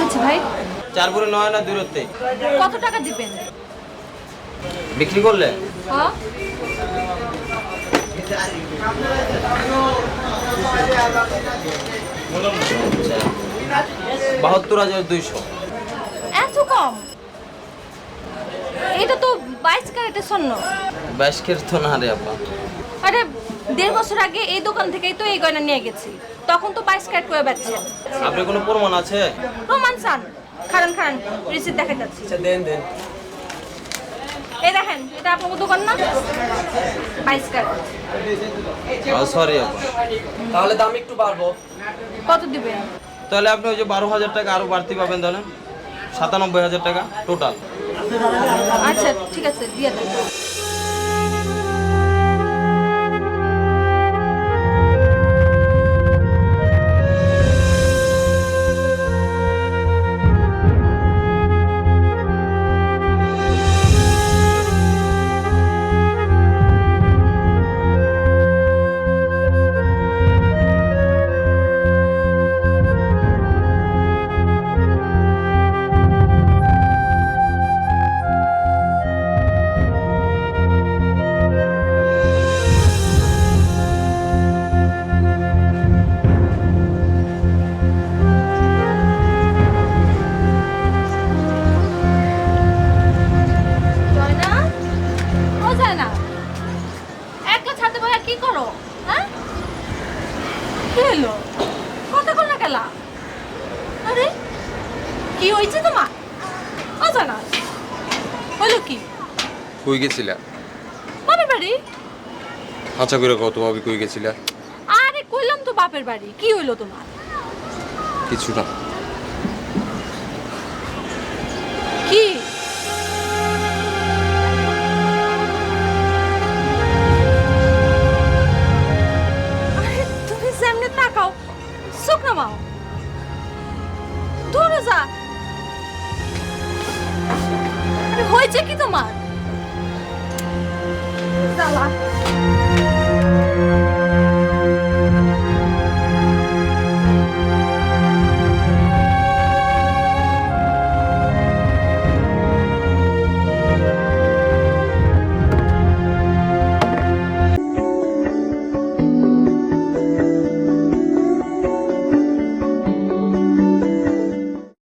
হচ্ছে ভাই? চার ভরি নয় না দূরত্বে। কত টাকা দিবেন? বিক্রি করলে? হ্যাঁ। বাহাত্তর হাজার দুইশো। এত কম? এটা তো বাইশ ক্যারেটের স্বর্ণ। বাইশ কের তো না রে আপা। আরে দেড় বছর আগে এই দোকান থেকেই তো এই গয়না নিয়ে গেছি। তখন তো বাইশ ক্যারেট করে বেচছেন আপনি কোনো প্রমাণ আছে? প্রমাণ চান। খারান খারান রিসিপ্ট দেখা যাচ্ছে আচ্ছা দেন দেন। এই দেখেন এটা আপনার দোকান না? বাইশ ক্যারেট। সরি তাহলে দাম একটু বাড়বো। কত দিবেন? তাহলে আপনি ওই যে বারো হাজার টাকা আরও বাড়তি পাবেন তাহলে সাতানব্বই হাজার টাকা টোটাল আচ্ছা ঠিক আছে দিয়ে দেন। কি করো? হ্যাঁ? কি হলো? কথা কোন গেলা আরে কি হয়েছে তোমার? যায় হলো কি? কই গেছিলা? বাপের বাড়ি? আচ্ছা করে কত ভাবে কই গেছিলা? আরে কইলাম তো বাপের বাড়ি। কি হইল তোমার? কিছু না। কি? যা হয়েছে কি তোমার? জ্বালা